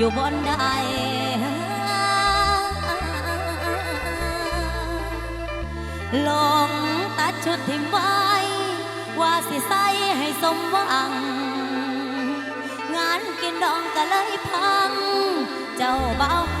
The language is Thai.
อยู่บนใดลงตัดชุดทิมไว้ ว่าสิใส่ให้สมหวัง งานกินดองก็เลยพัง เจ้าเบาวห